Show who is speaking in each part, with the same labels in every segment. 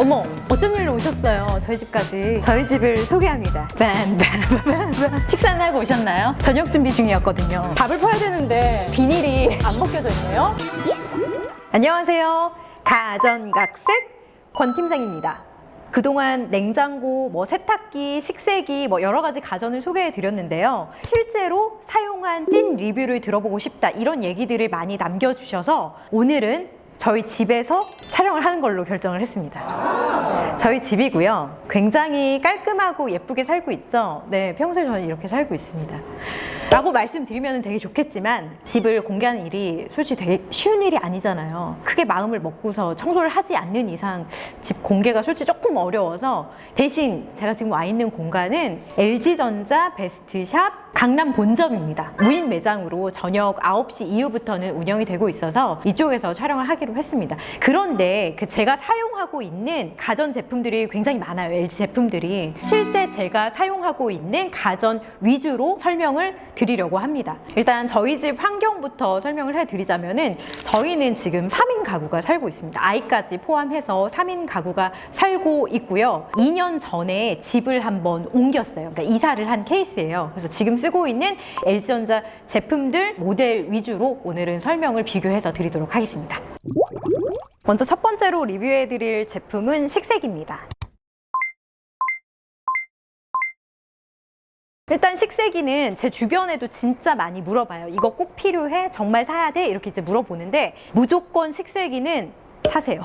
Speaker 1: 어머, 어쩐 일로 오셨어요? 저희 집까지. 저희 집을 소개합니다. 빤빤빤빤. 식사는 하고 오셨나요? 저녁 준비 중이었거든요. 밥을 퍼야 되는데 비닐이 안 벗겨져 있네요. 안녕하세요. 가전각색 권팀장입니다. 그동안 냉장고, 뭐 세탁기, 식세기, 뭐 여러 가지 가전을 소개해 드렸는데요. 실제로 사용한 찐 리뷰를 들어보고 싶다 이런 얘기들을 많이 남겨주셔서 오늘은 저희 집에서 촬영을 하는 걸로 결정을 했습니다. 저희 집이고요. 굉장히 깔끔하고 예쁘게 살고 있죠. 네, 평소에 저는 이렇게 살고 있습니다. 라고 말씀드리면 되게 좋겠지만 집을 공개하는 일이 솔직히 되게 쉬운 일이 아니잖아요. 크게 마음을 먹고서 청소를 하지 않는 이상 집 공개가 솔직히 조금 어려워서 대신 제가 지금 와 있는 공간은 LG전자 베스트샵 강남 본점입니다. 무인 매장으로 저녁 9시 이후부터는 운영이 되고 있어서 이쪽에서 촬영을 하기로 했습니다. 그런데 그 제가 사용하고 있는 가전 제품들이 굉장히 많아요. LG 제품들이. 실제 제가 사용하고 있는 가전 위주로 설명을 드리려고 합니다. 일단 저희 집 환경부터 설명을 해드리자면은 저희는 지금 3인 가구가 살고 있습니다. 아이까지 포함해서 3인 가구가 살고 있고요. 2년 전에 집을 한번 옮겼어요. 그러니까 이사를 한 케이스예요. 그래서 지금 쓰고 있는 LG전자 제품들 모델 위주로 오늘은 설명을 비교해서 드리도록 하겠습니다. 먼저 첫 번째로 리뷰해 드릴 제품은 식세기입니다. 일단 식세기는 제 주변에도 진짜 많이 물어봐요. 이거 꼭 필요해? 정말 사야 돼? 이렇게 이제 물어보는데 무조건 식세기는 사세요.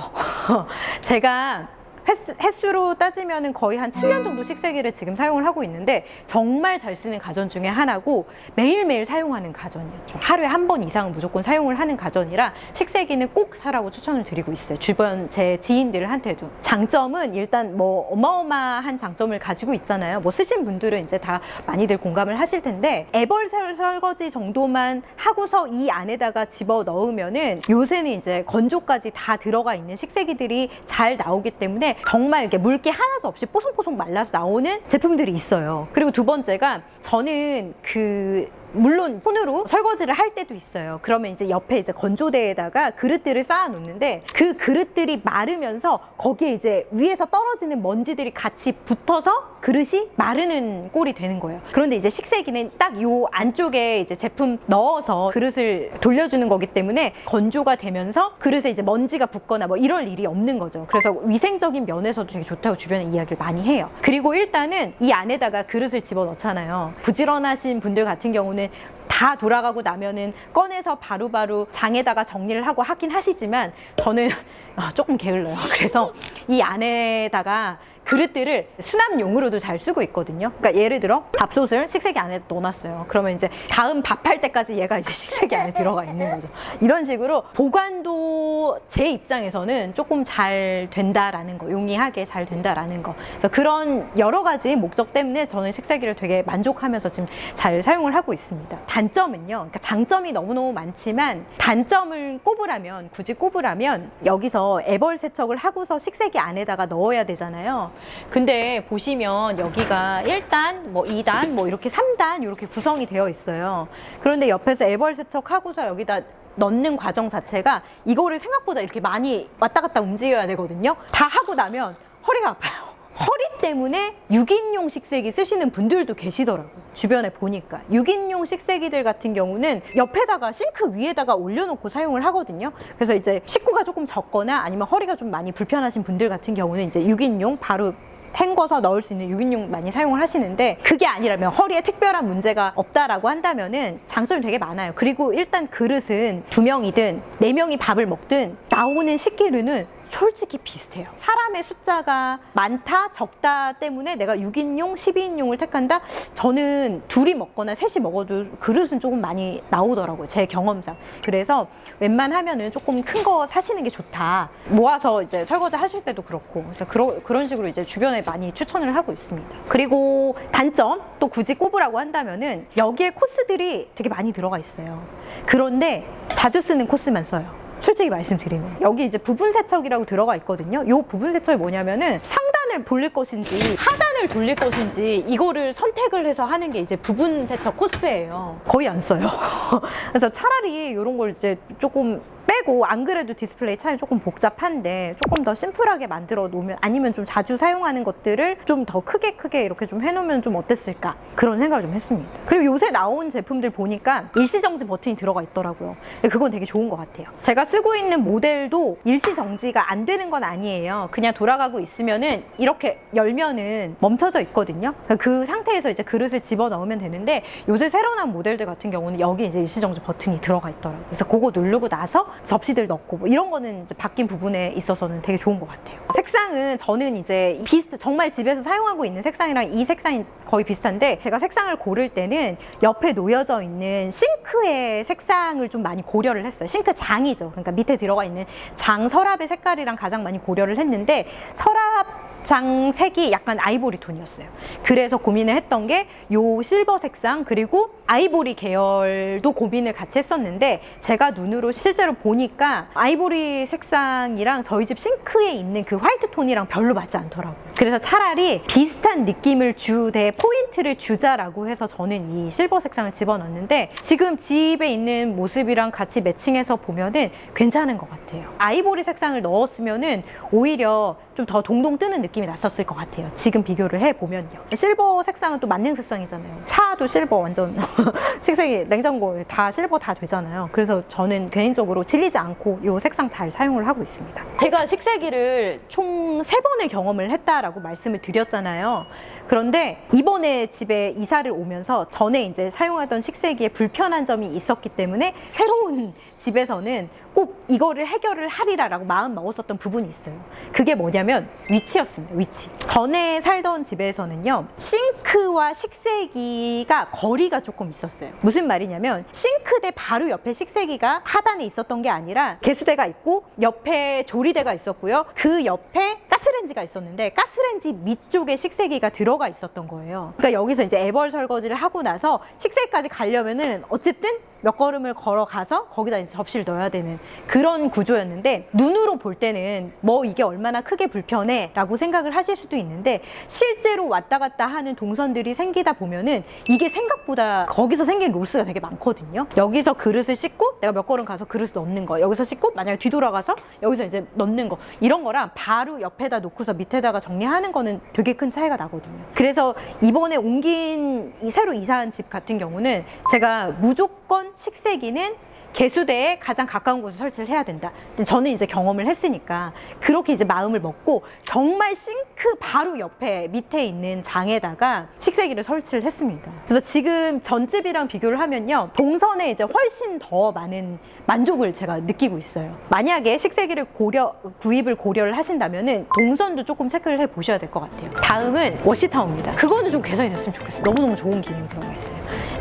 Speaker 1: 제가 횟수, 횟수 로 따지면 거의 한 7년 정도 식세기를 지금 사용을 하고 있는데 정말 잘 쓰는 가전 중에 하나고 매일매일 사용하는 가전이었죠. 하루에 한 번 이상은 무조건 사용을 하는 가전이라 식세기는 꼭 사라고 추천을 드리고 있어요. 주변 제 지인들한테도. 장점은 일단 뭐 어마어마한 장점을 가지고 있잖아요. 뭐 쓰신 분들은 이제 다 많이들 공감을 하실 텐데 애벌 설- 설거지 정도만 하고서 이 안에다가 집어 넣으면은 요새는 이제 건조까지 다 들어가 있는 식세기들이 잘 나오기 때문에 정말 이렇게 물기 하나도 없이 뽀송뽀송 말라서 나오는 제품들이 있어요. 그리고 두 번째가 저는 그 물론 손으로 설거지를 할 때도 있어요. 그러면 이제 옆에 이제 건조대에다가 그릇들을 쌓아 놓는데 그 그릇들이 마르면서 거기에 이제 위에서 떨어지는 먼지들이 같이 붙어서 그릇이 마르는 꼴이 되는 거예요. 그런데 이제 식세기는 딱 요 안쪽에 이제 제품 넣어서 그릇을 돌려주는 거기 때문에 건조가 되면서 그릇에 이제 먼지가 붙거나 뭐 이럴 일이 없는 거죠. 그래서 위생적인 면에서도 되게 좋다고 주변에 이야기를 많이 해요. 그리고 일단은 이 안에다가 그릇을 집어 넣잖아요. 부지런하신 분들 같은 경우는 다 돌아가고 나면은 꺼내서 바로바로 장에다가 정리를 하고 하긴 하시지만 저는 아, 조금 게을러요. 그래서 이 안에다가 그릇들을 수납용으로도 잘 쓰고 있거든요. 그러니까 예를 들어 밥솥을 식세기 안에 넣어놨어요. 그러면 이제 다음 밥할 때까지 얘가 이제 식세기 안에 들어가 있는 거죠. 이런 식으로 보관도 제 입장에서는 조금 잘 된다라는 거, 용이하게 잘 된다라는 거. 그래서 그런 여러 가지 목적 때문에 저는 식세기를 되게 만족하면서 지금 잘 사용을 하고 있습니다. 단점은요. 그러니까 장점이 너무너무 많지만 단점을 꼽으라면 굳이 꼽으라면 여기서 애벌 세척을 하고서 식세기 안에다가 넣어야 되잖아요. 근데 보시면 여기가 1단, 뭐 2단, 뭐 이렇게 3단 이렇게 구성이 되어 있어요. 그런데 옆에서 애벌 세척하고서 여기다 넣는 과정 자체가 이거를 생각보다 이렇게 많이 왔다 갔다 움직여야 되거든요. 다 하고 나면 허리가 아파요. 허리 때문에 6인용 식세기 쓰시는 분들도 계시더라고요. 주변에 보니까. 6인용 식세기들 같은 경우는 옆에다가 싱크 위에다가 올려놓고 사용을 하거든요. 그래서 이제 식구가 조금 적거나 아니면 허리가 좀 많이 불편하신 분들 같은 경우는 이제 6인용 바로 헹궈서 넣을 수 있는 6인용 많이 사용을 하시는데 그게 아니라면 허리에 특별한 문제가 없다라고 한다면은 장점이 되게 많아요. 그리고 일단 그릇은 두 명이든 네 명이 밥을 먹든 나오는 식기류는 솔직히 비슷해요. 사람의 숫자가 많다, 적다 때문에 내가 6인용, 12인용을 택한다? 저는 둘이 먹거나 셋이 먹어도 그릇은 조금 많이 나오더라고요. 제 경험상. 그래서 웬만하면은 조금 큰 거 사시는 게 좋다. 모아서 이제 설거지 하실 때도 그렇고. 그래서 그러, 그런 식으로 이제 주변에 많이 추천을 하고 있습니다. 그리고 단점, 또 굳이 꼽으라고 한다면은 여기에 코스들이 되게 많이 들어가 있어요. 그런데 자주 쓰는 코스만 써요. 솔직히 말씀드리면 여기 이제 부분 세척이라고 들어가 있거든요. 요 부분 세척이 뭐냐면은 상단 상단을 돌릴 것인지 하단을 돌릴 것인지 이거를 선택을 해서 하는 게 이제 부분 세척 코스예요. 거의 안 써요. 그래서 차라리 이런 걸 이제 조금 빼고 안 그래도 디스플레이 차이 조금 복잡한데 조금 더 심플하게 만들어 놓으면 아니면 좀 자주 사용하는 것들을 좀 더 크게 크게 이렇게 좀 해놓으면 좀 어땠을까 그런 생각을 좀 했습니다. 그리고 요새 나온 제품들 보니까 일시정지 버튼이 들어가 있더라고요. 그건 되게 좋은 것 같아요. 제가 쓰고 있는 모델도 일시정지가 안 되는 건 아니에요. 그냥 돌아가고 있으면은 이렇게 열면은 멈춰져 있거든요. 그 상태에서 이제 그릇을 집어 넣으면 되는데 요새 새로 나온 모델들 같은 경우는 여기 이제 일시정지 버튼이 들어가 있더라고요. 그래서 그거 누르고 나서 접시들 넣고 뭐 이런 거는 이제 바뀐 부분에 있어서는 되게 좋은 것 같아요. 색상은 저는 이제 비슷 정말 집에서 사용하고 있는 색상이랑 이 색상이 거의 비슷한데 제가 색상을 고를 때는 옆에 놓여져 있는 싱크의 색상을 좀 많이 고려를 했어요. 싱크 장이죠. 그러니까 밑에 들어가 있는 장 서랍의 색깔이랑 가장 많이 고려를 했는데 서랍 장 색이 약간 아이보리 톤이었어요. 그래서 고민을 했던 게 요 실버 색상 그리고 아이보리 계열도 고민을 같이 했었는데 제가 눈으로 실제로 보니까 아이보리 색상이랑 저희 집 싱크에 있는 그 화이트 톤이랑 별로 맞지 않더라고요. 그래서 차라리 비슷한 느낌을 주되 포인트를 주자라고 해서 저는 이 실버 색상을 집어넣었는데 지금 집에 있는 모습이랑 같이 매칭해서 보면은 괜찮은 것 같아요. 아이보리 색상을 넣었으면은 오히려 좀 더 동동 뜨는 느낌 이 났었을 것 같아요. 지금 비교를 해 보면요. 실버 색상은 또 만능 색상이잖아요. 차도 실버 완전 식색이 냉장고 다 실버 다 되잖아요. 그래서 저는 개인적으로 질리지 않고 이 색상 잘 사용을 하고 있습니다. 제가 식세기를 총 세 번의 경험을 했다라고 말씀을 드렸잖아요. 그런데 이번에 집에 이사를 오면서 전에 이제 사용하던 식세기에 불편한 점이 있었기 때문에 새로운 집에서는 꼭 이거를 해결을 하리라라고 마음 먹었었던 부분이 있어요. 그게 뭐냐면 위치였습니다. 위치. 전에 살던 집에서는요. 싱크와 식세기가 거리가 조금 있었어요. 무슨 말이냐면 싱크대 바로 옆에 식세기가 하단에 있었던 게 아니라 개수대가 있고 옆에 조리대가 있었고요. 그 옆에 가스렌지가 있었는데 가스렌지 밑쪽에 식세기가 들어가 있었던 거예요. 그러니까 여기서 이제 애벌 설거지를 하고 나서 식세기까지 가려면은 어쨌든 몇 걸음을 걸어가서 거기다 이제 접시를 넣어야 되는 그런 구조였는데 눈으로 볼 때는 뭐 이게 얼마나 크게 불편해 라고 생각을 하실 수도 있는데 실제로 왔다 갔다 하는 동선들이 생기다 보면은 이게 생각보다 거기서 생긴 로스가 되게 많거든요. 여기서 그릇을 씻고 내가 몇 걸음 가서 그릇을 넣는 거 여기서 씻고 만약에 뒤돌아가서 여기서 이제 넣는 거 이런 거랑 바로 옆에다 놓고 서 밑에다가 정리하는 거는 되게 큰 차이가 나거든요. 그래서 이번에 옮긴 이 새로 이사한 집 같은 경우는 제가 무조건 식세기는 개수대에 가장 가까운 곳에 설치를 해야 된다. 저는 이제 경험을 했으니까 그렇게 이제 마음을 먹고 정말 싱크 바로 옆에 밑에 있는 장에다가 식세기를 설치를 했습니다. 그래서 지금 전집이랑 비교를 하면요. 동선에 이제 훨씬 더 많은 만족을 제가 느끼고 있어요. 만약에 식세기를 고려, 구입을 고려를 하신다면은 동선도 조금 체크를 해 보셔야 될 것 같아요. 다음은 워시타워입니다. 그거는 좀 개선이 됐으면 좋겠어요. 너무너무 좋은 기능이 들어가 있어요.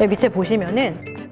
Speaker 1: 밑에 보시면은